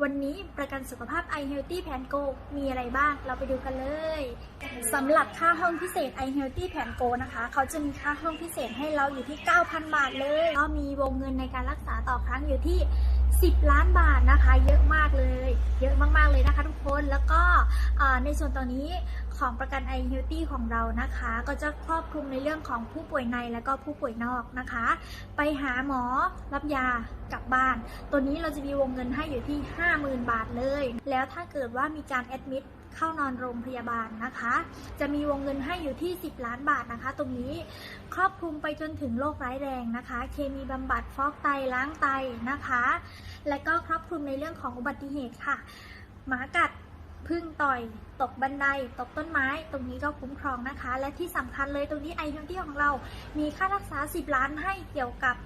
วันนี้ประกันสุขภาพ i Healthy Plan Go มีอะไรบ้าง เราไปดูกันเลยสำหรับค่าห้องพิเศษ i Healthy Plan Go นะคะ เขาจะมีค่าห้องพิเศษให้เราอยู่ที่ 9,000 บาทเลยก็มีวงเงินในการรักษาต่อครั้งอยู่ที่ 10 ล้านบาทนะคะ เยอะมากเลย เยอะมาก ๆ เลยนะคะทุกคน แล้วก็ในส่วนตอนนี้ของประกัน i h e a l t h ของเรานะคะ ก็จะครอบคลุมในเรื่องของผู้ป่วยในและก็ผู้ป่วยนอกนะคะ ไปหาหมอรับยากลับบ้าน ตัวนี้เราจะมีวงเงินให้อยู่ที่ 50,000 บาทเลย แล้วถ้าเกิดว่ามีการแอดมิด เข้านอนโรงพยาบาลนะคะ จะมีวงเงินให้อยู่ที่ 10 ล้านบาทนะคะ ตรงนี้ครอบคลุมไปจนถึงโรคร้ายแรงนะคะ เคมีบำบัดฟอกไตล้างไตนะคะ และก็ครอบคลุมในเรื่องของอุบัติเหตุค่ะ หมากัด พึ่งต่อย ตกบันได ตกต้นไม้ ตรงนี้ก็คุ้มครองนะคะ และที่สำคัญเลยตรงนี้ไอเทมที่ของเรา มีค่ารักษา 10 ล้านให้เกี่ยวกับ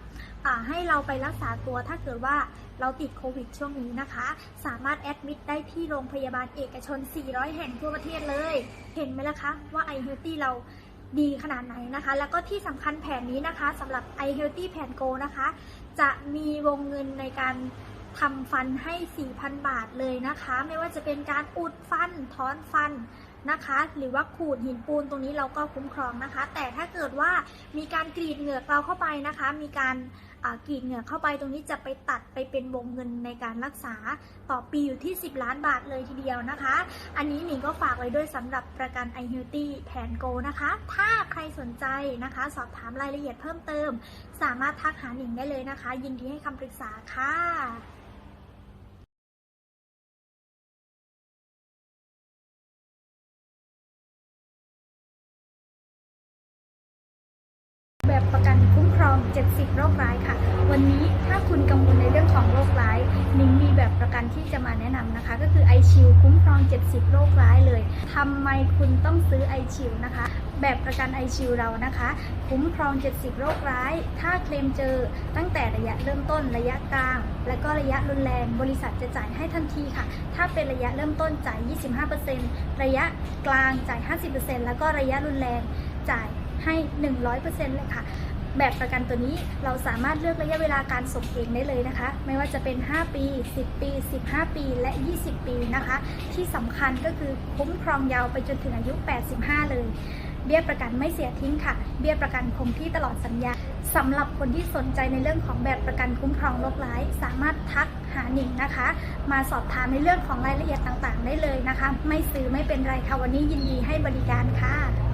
ให้เราไปรักษาตัวถ้าเกิดว่าเราติดโควิดช่วงนี้นะคะ สามารถแอดมิดได้ที่โรงพยาบาลเอกชน 400 แห่งทั่วประเทศเลย เห็นไหมล่ะคะว่า i Healthy เราดีขนาดไหนนะคะ แล้วก็ที่สำคัญแผนนี้นะคะสำหรับ i Healthy แผน Go นะคะ จะมีวงเงินในการ ทำฟันให้ 4,000 บาทเลยนะคะ ไม่ว่าจะเป็นการอุดฟันถอนฟันนะคะ หรือว่าขูดหินปูนตรงนี้เราก็คุ้มครองนะคะ แต่ถ้าเกิดว่ามีการกรีดเหงือกเราเข้าไปนะคะ มีการกรีดเหงือกเข้าไปตรงนี้จะไปตัดไปเป็นวงเงินในการรักษาต่อปีอยู่ที่ 10 ล้านบาทเลยทีเดียวนะคะ อันนี้หนิงก็ฝากไว้ด้วยสำหรับประกัน i Healthy แผนโกนะคะ ถ้าใครสนใจนะคะ สอบถามรายละเอียดเพิ่มเติม สามารถทักหาหนิงได้เลยนะคะ ยินดีให้คำปรึกษาค่ะ แบบประกันคุ้มครอง 70 โรคร้ายค่ะ วันนี้ถ้าคุณกังวลในเรื่องของโรคร้ายนิ้งมีแบบประกันที่จะมาแนะนำนะคะ ก็คือ i อชิวคุ้มครอง 70 โรคร้ายเลยทำไมคุณต้องซื้อ i อชิวนะคะ แบบประกัน i อชิวเรานะคะ คุ้มครอง 70 โรคร้าย ถ้าเคลมเจอตั้งแต่ระยะเริ่มต้นระยะกลาง และก็ระยะรุนแรงบริษัทจะจ่ายให้ทันทีค่ะ ถ้าเป็นระยะเริ่มต้นจ่าย 25%ระยะกลางจ่าย 50%แล้วก็ระยะรุนแรงจ่าย ให้ 100%เลยค่ะ แบบประกันตัวนี้เราสามารถเลือกระยะเวลาการส่งเองได้เลยนะคะ ไม่ว่าจะเป็น 5 ปี 10 ปี 15 ปี และ 20 ปีนะคะ ที่สำคัญก็คือคุ้มครองยาวไปจนถึงอายุ 85 เลยเบี้ยประกันไม่เสียทิ้งค่ะ เบี้ยประกันคงที่ตลอดสัญญาสำหรับคนที่สนใจในเรื่องของแบบประกันคุ้มครองโรคร้าย สามารถทักหาหนิงนะคะ มาสอบถามในเรื่องของรายละเอียดต่างๆ ได้เลยนะคะ ไม่ซื้อไม่เป็นไรค่ะวันนี้ยินดีให้บริการค่ะ